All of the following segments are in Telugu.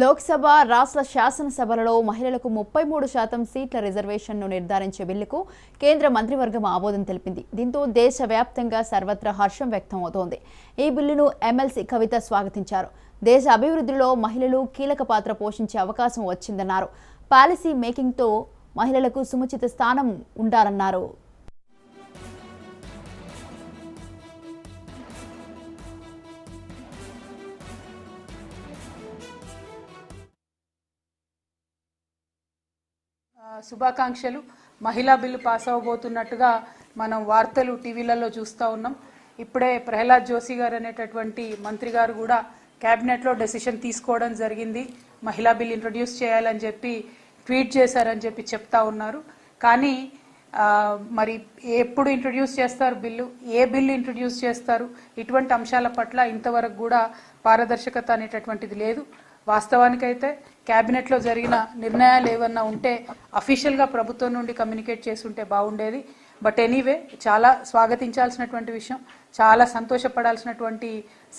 లోక్సభ రాష్ట్ర శాసనసభలలో మహిళలకు ముప్పై మూడు శాతం సీట్ల రిజర్వేషన్ను నిర్ధారించే బిల్లుకు కేంద్ర మంత్రివర్గం ఆమోదం తెలిపింది. దీంతో దేశవ్యాప్తంగా సర్వత్రా హర్షం వ్యక్తం అవుతోంది ఈ బిల్లును ఎమ్మెల్సీ కవిత స్వాగతించారు. దేశ అభివృద్ధిలో మహిళలు కీలక పాత్ర పోషించే అవకాశం వచ్చిందన్నారు. పాలసీ మేకింగ్తో మహిళలకు సముచిత స్థానం ఉండాలన్నారు శుభాకాంక్షలు. మహిళా బిల్లు పాస్ అవ్వబోతున్నట్టుగా మనం వార్తలు టీవీలలో చూస్తూ ఉన్నాం. ఇప్పుడే ప్రహ్లాద్ జోషి గారు అనేటటువంటి మంత్రి గారు కూడా క్యాబినెట్లో డెసిషన్ తీసుకోవడం జరిగింది. మహిళా బిల్ ఇంట్రొడ్యూస్ చేయాలని చెప్పి ట్వీట్ చేశారని చెప్పి చెప్తా ఉన్నారు. కానీ మరి ఎప్పుడు ఇంట్రొడ్యూస్ చేస్తారు బిల్లు? ఏ బిల్లు ఇంట్రొడ్యూస్ చేస్తారు? ఇటువంటి అంశాల పట్ల ఇంతవరకు కూడా పారదర్శకత అనేటటువంటిది లేదు. వాస్తవానికైతే క్యాబినెట్లో జరిగిన నిర్ణయాలు ఏమన్నా ఉంటే అఫీషియల్గా ప్రభుత్వం నుండి కమ్యూనికేట్ చేస్తుంటే బాగుండేది. బట్ ఎనీవే చాలా స్వాగతించాల్సినటువంటి విషయం చాలా సంతోషపడాల్సినటువంటి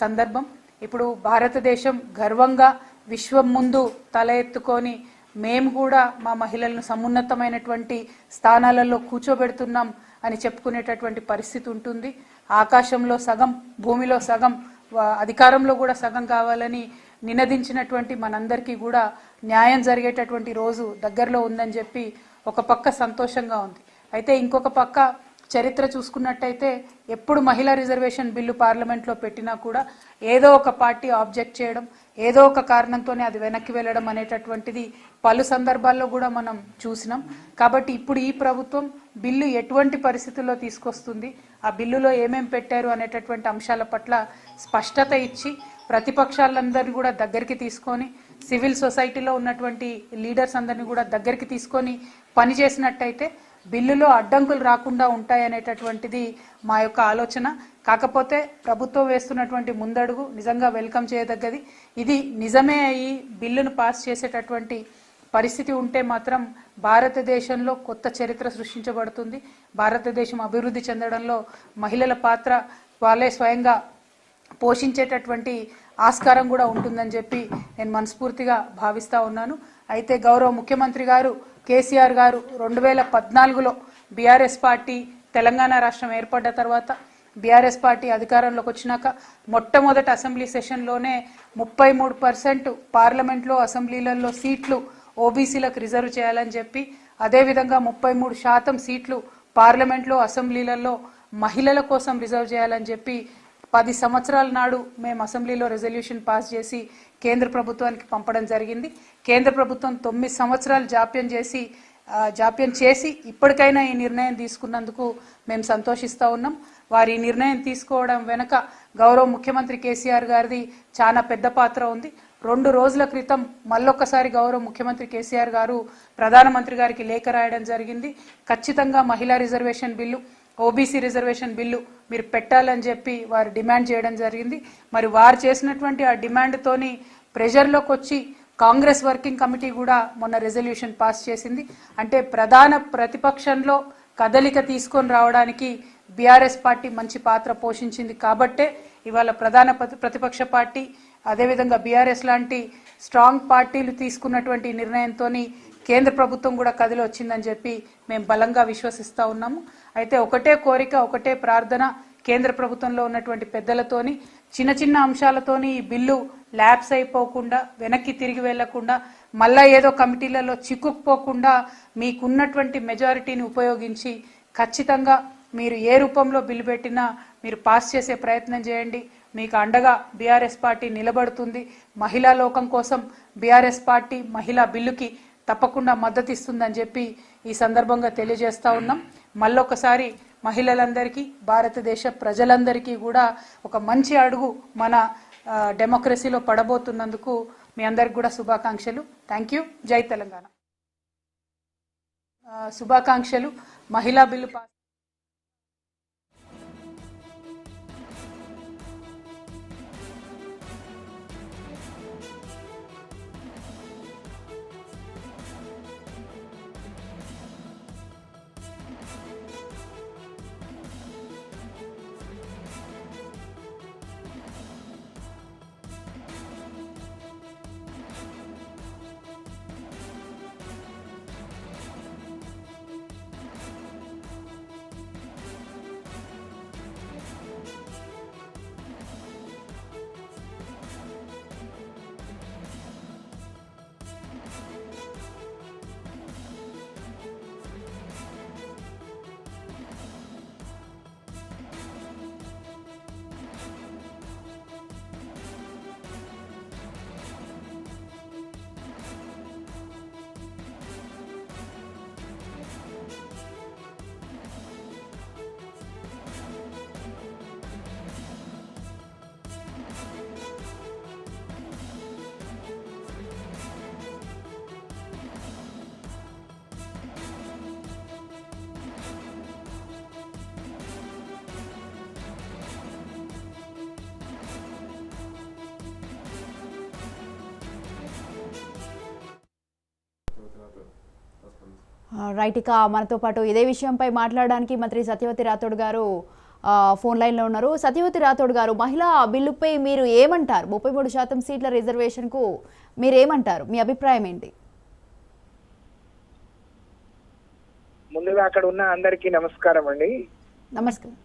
సందర్భం. ఇప్పుడు భారతదేశం గర్వంగా విశ్వం ముందు తల ఎత్తుకొని మేము కూడా మా మహిళలను సమున్నతమైనటువంటి స్థానాలలో కూర్చోబెడుతున్నాం అని చెప్పుకునేటటువంటి పరిస్థితి ఉంటుంది. ఆకాశంలో సగం భూమిలో సగం అధికారంలో కూడా సగం కావాలని నినదించినటువంటి మనందరికీ కూడా న్యాయం జరిగేటటువంటి రోజు దగ్గరలో ఉందని చెప్పి ఒక పక్క సంతోషంగా ఉంది. అయితే ఇంకొక పక్క చరిత్ర చూసుకున్నట్టయితే ఎప్పుడు మహిళా రిజర్వేషన్ బిల్లు పార్లమెంట్లో పెట్టినా కూడా ఏదో ఒక పార్టీ ఆబ్జెక్ట్ చేయడం ఏదో ఒక కారణంతోనే అది వెనక్కి వెళ్ళడం అనేటటువంటిది పలు సందర్భాల్లో కూడా మనం చూసినాం. కాబట్టి ఇప్పుడు ఈ ప్రభుత్వం బిల్లు ఎటువంటి పరిస్థితుల్లో తీసుకొస్తుంది ఆ బిల్లులో ఏమేం పెట్టారు అనేటటువంటి అంశాల పట్ల స్పష్టత ఇచ్చి ప్రతిపక్షాలందరినీ కూడా దగ్గరికి తీసుకొని సివిల్ సొసైటీలో ఉన్నటువంటి లీడర్స్ అందరినీ కూడా దగ్గరికి తీసుకొని పని చేసినట్టయితే బిల్లులో అడ్డంకులు రాకుండా ఉంటాయనేటటువంటిది మా యొక్క ఆలోచన. కాకపోతే ప్రభుత్వం వేస్తున్నటువంటి ముందడుగు నిజంగా వెల్కమ్ చేయదగ్గది. ఇది నిజమే అయ్యి బిల్లును పాస్ చేసేటటువంటి పరిస్థితి ఉంటే మాత్రం భారతదేశంలో కొత్త చరిత్ర సృష్టించబడుతుంది. భారతదేశం అభివృద్ధి చెందడంలో మహిళల పాత్ర వాళ్ళే స్వయంగా పోషించేటటువంటి ఆస్కారం కూడా ఉంటుందని చెప్పి నేను మనస్ఫూర్తిగా భావిస్తా ఉన్నాను. అయితే గౌరవ ముఖ్యమంత్రి గారు కేసీఆర్ గారు రెండు వేల పద్నాలుగులో బీఆర్ఎస్ పార్టీ తెలంగాణ రాష్ట్రం ఏర్పడ్డ తర్వాత బీఆర్ఎస్ పార్టీ అధికారంలోకి వచ్చినాక మొట్టమొదటి అసెంబ్లీ సెషన్లోనే ముప్పై మూడు పర్సెంట్ పార్లమెంట్లో అసెంబ్లీలలో సీట్లు ఓబీసీలకు రిజర్వ్ చేయాలని చెప్పి అదేవిధంగా ముప్పై మూడు శాతం సీట్లు పార్లమెంట్లో అసెంబ్లీలలో మహిళల కోసం రిజర్వ్ చేయాలని చెప్పి పది సంవత్సరాల నాడు మేము అసెంబ్లీలో రెజల్యూషన్ పాస్ చేసి కేంద్ర ప్రభుత్వానికి పంపడం జరిగింది. కేంద్ర ప్రభుత్వం తొమ్మిది సంవత్సరాలు జాప్యం చేసి జాప్యం చేసి ఇప్పటికైనా ఈ నిర్ణయం తీసుకున్నందుకు మేము సంతోషిస్తూ ఉన్నాం. వారి ఈ నిర్ణయం తీసుకోవడం వెనుక గౌరవ ముఖ్యమంత్రి కేసీఆర్ గారిది చాలా పెద్ద పాత్ర ఉంది. రెండు రోజుల క్రితం మళ్ళొక్కసారి గౌరవ ముఖ్యమంత్రి కేసీఆర్ గారు ప్రధానమంత్రి గారికి లేఖ రాయడం జరిగింది. ఖచ్చితంగా మహిళా reservation bill OBC reservation bill మీరు పెట్టాలని చెప్పి వారు డిమాండ్ చేయడం జరిగింది. మరి వారు చేసినటువంటి ఆ డిమాండ్తోని ప్రెషర్లోకి వచ్చి కాంగ్రెస్ వర్కింగ్ కమిటీ కూడా మొన్న రెజల్యూషన్ పాస్ చేసింది. అంటే ప్రధాన ప్రతిపక్షంలో కదలిక తీసుకొని రావడానికి బీఆర్ఎస్ పార్టీ మంచి పాత్ర పోషించింది కాబట్టే ఇవాళ ప్రధాన ప్రతిపక్ష పార్టీ అదేవిధంగా బీఆర్ఎస్ లాంటి స్ట్రాంగ్ పార్టీలు తీసుకున్నటువంటి నిర్ణయంతో కేంద్ర ప్రభుత్వం కూడా కదిలి వచ్చిందని చెప్పి మేము బలంగా విశ్వసిస్తూ ఉన్నాము. అయితే ఒకటే కోరిక ఒకటే ప్రార్థన కేంద్ర ప్రభుత్వంలో ఉన్నటువంటి పెద్దలతోని చిన్న చిన్న అంశాలతోని ఈ బిల్లు ల్యాబ్స్ అయిపోకుండా వెనక్కి తిరిగి వెళ్ళకుండా మళ్ళా ఏదో కమిటీలలో చిక్కుకుపోకుండా మీకున్నటువంటి మెజారిటీని ఉపయోగించి ఖచ్చితంగా మీరు ఏ రూపంలో బిల్లు పెట్టినా మీరు పాస్ చేసే ప్రయత్నం చేయండి. మీకు అండగా బీఆర్ఎస్ పార్టీ నిలబడుతుంది. మహిళా లోకం కోసం బీఆర్ఎస్ పార్టీ మహిళా బిల్లుకి తప్పకుండా మద్దతు ఇస్తుందని చెప్పి ఈ సందర్భంగా తెలియజేస్తా ఉన్నాం. మళ్ళొకసారి మహిళలందరికీ భారతదేశ ప్రజలందరికీ కూడా ఒక మంచి అడుగు మన డెమోక్రసీలో పడబోతున్నందుకు మీ అందరికి కూడా శుభాకాంక్షలు. థ్యాంక్ యూ జై తెలంగాణ. శుభాకాంక్షలు. మహిళా బిల్లు పాస్ రైట్ ఇక మనతో పాటు ఇదే విషయంపై మాట్లాడడానికి మంత్రి సత్యవతి రాథోడ్ గారు ఫోన్ లైన్లో ఉన్నారు. సత్యవతి రాథోడ్ గారు మహిళా బిల్లుపై మీరు ఏమంటారు? ముప్పై మూడు శాతం సీట్ల రిజర్వేషన్కు మీరు ఏమంటారు మీ అభిప్రాయం ఏంటి? ముందుగా అక్కడ ఉన్న అందరికీ నమస్కారం అండి. నమస్కారం.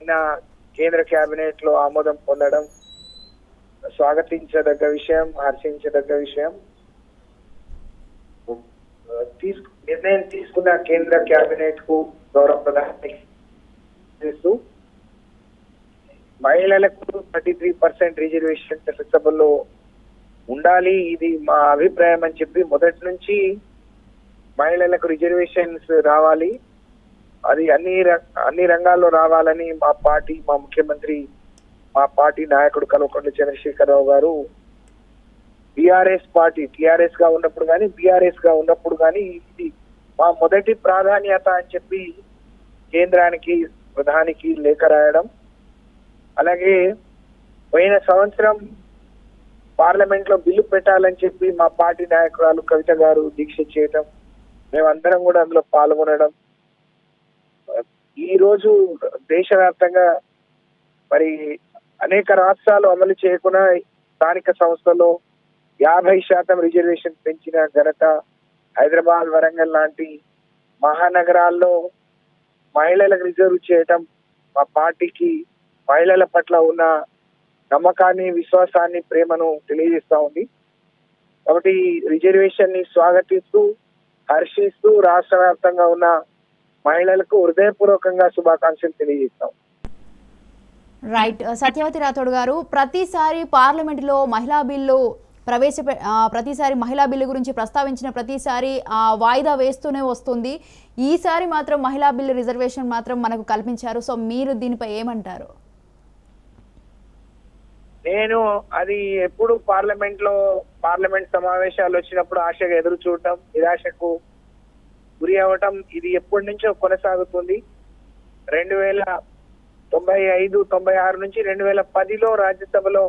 నిన్న కేంద్ర కేబినెట్లో ఆమోదం పొందడం స్వాగతించదగ్గ విషయం హర్షించదగ్గ విషయం. నిర్ణయం తీసుకున్న కేంద్ర కేబినెట్కు గౌరవ ప్రధాని చేస్తూ మహిళలకు థర్టీ త్రీ పర్సెంట్ రిజర్వేషన్ చట్టసభలో ఉండాలి ఇది మా అభిప్రాయం అని చెప్పి మొదటి నుంచి మహిళలకు రిజర్వేషన్స్ రావాలి. అది అన్ని అన్ని రంగాల్లో రావాలని మా పార్టీ మా ముఖ్యమంత్రి మా పార్టీ నాయకుడు కల్వకుంట్ల చంద్రశేఖరరావు గారు బీఆర్ఎస్ పార్టీ టిఆర్ఎస్గా ఉన్నప్పుడు కానీ బీఆర్ఎస్గా ఉన్నప్పుడు కానీ ఇది మా మొదటి ప్రాధాన్యత అని చెప్పి కేంద్రానికి ప్రధానికి లేఖ రాయడం. అలాగే పోయిన సంవత్సరం పార్లమెంట్లో బిల్లు పెట్టాలని చెప్పి మా పార్టీ నాయకురాలు కవిత గారు దీక్ష చేయడం మేమందరం కూడా అందులో పాల్గొనడం. ఈ రోజు దేశవ్యాప్తంగా మరి అనేక రాష్ట్రాలు అమలు చేయకుండా స్థానిక సంస్థలో యాభై శాతం రిజర్వేషన్ పెంచిన ఘనత హైదరాబాద్ వరంగల్ లాంటి మహానగరాల్లో మహిళలకు రిజర్వ్ చేయటం మా పార్టీకి మహిళల పట్ల ఉన్న నమ్మకాన్ని విశ్వాసాన్ని ప్రేమను తెలియజేస్తా ఉంది. కాబట్టి రిజర్వేషన్ని స్వాగతిస్తూ హర్షిస్తూ రాష్ట్ర వ్యాప్తంగా ఉన్న మహిళలకు హృదయపూర్వకంగా శుభాకాంక్షలు తెలియజేస్తాం రైట్ సత్యవతి రాథోడ్ గారు ప్రతిసారి పార్లమెంట్లో మహిళా బిల్లు ప్రవేశపె ప్రతిసారి మహిళా బిల్లు గురించి ప్రస్తావించిన ప్రతిసారి ఆ, వాయిదా వేస్తూనే వస్తుంది. ఈసారి మాత్రం మహిళా బిల్లు రిజర్వేషన్ మాత్రం మనకు కల్పించారు. సో మీరు దీనిపై ఏమంటారు? నేను అది ఎప్పుడు పార్లమెంట్లో పార్లమెంట్ సమావేశాలు వచ్చినప్పుడు ఆశగా ఎదురు చూడటం నిరాశకు గురి అవ్వటం ఇది ఎప్పటి నుంచో కొనసాగుతుంది. రెండు వేల తొంభై ఐదు తొంభై ఆరు నుంచి రెండు వేల పదిలో రాజ్యసభలో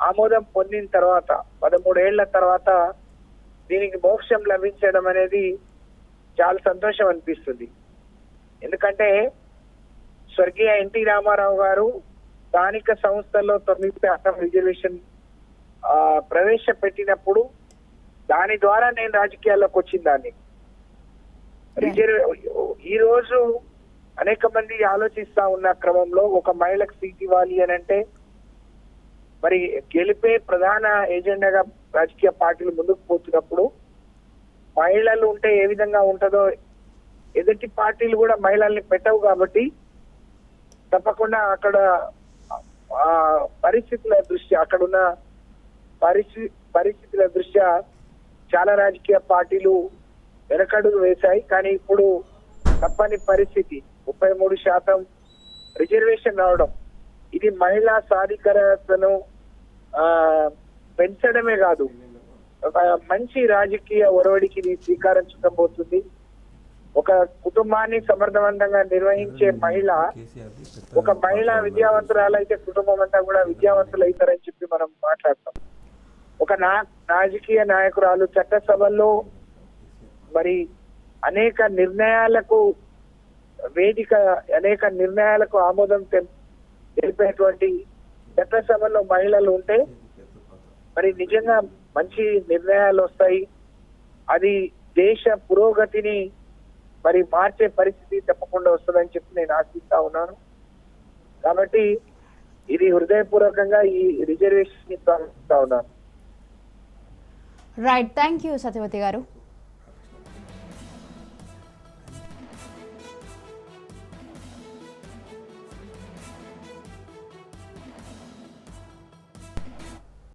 ఆమోదం పొందిన తర్వాత పదమూడేళ్ళ తర్వాత దీనికి మోక్షం లభించడం అనేది చాలా సంతోషం అనిపిస్తుంది. ఎందుకంటే స్వర్గీయ ఎన్టీ రామారావు గారు స్థానిక సంస్థల్లో తొమ్మిది శాతం రిజర్వేషన్ ప్రవేశపెట్టినప్పుడు దాని ద్వారా నేను రాజకీయాల్లోకి వచ్చిన దాన్ని. రిజర్వ్ ఈ రోజు అనేక మంది ఆలోచిస్తా ఉన్న క్రమంలో ఒక మహిళకు సీట్ ఇవ్వాలి అని అంటే మరి గెలిపే ప్రధాన ఏజెండాగా రాజకీయ పార్టీలు ముందుకు పోతున్నప్పుడు మహిళలు ఉంటే ఏ విధంగా ఉంటుందో ఎదుటి పార్టీలు కూడా మహిళల్ని పెట్టవు కాబట్టి తప్పకుండా అక్కడ పరిస్థితుల దృష్ట్యా అక్కడున్న పరిస్థితి పరిస్థితుల దృష్ట్యా చాలా రాజకీయ పార్టీలు వెనకడుగు వేశాయి. కానీ ఇప్పుడు తప్పని పరిస్థితి. ముప్పై మూడు శాతం రిజర్వేషన్ రావడం. ఇది మహిళా సాధికారతను పెంచడమే కాదు. ఒక మంచి రాజకీయ ఒరవడికి ఇది శ్రీకారం చుట్టబోతుంది ఒక కుటుంబాన్ని సమర్థవంతంగా నిర్వహించే మహిళ ఒక మహిళ విద్యావంతురాలైతే కుటుంబం అంతా కూడా విద్యావంతులు అవుతారని చెప్పి మనం మాట్లాడతాం. ఒక నా రాజకీయ నాయకురాలు చట్టసభల్లో మరి అనేక నిర్ణయాలకు వేదిక అనేక నిర్ణయాలకు ఆమోదం తెల్- తెలిపేటువంటి చట్టసభలో మహిళలు ఉంటే మరి నిజంగా మంచి నిర్ణయాలు వస్తాయి. అది దేశ పురోగతిని మరి మార్చే పరిస్థితి తప్పకుండా వస్తుందని చెప్పి నేను ఆశిస్తా ఉన్నాను. కాబట్టి ఇది హృదయపూర్వకంగా ఈ రిజర్వేషన్ని ఉన్నాను. రైట్ థ్యాంక్ యూ సత్యవతి గారు.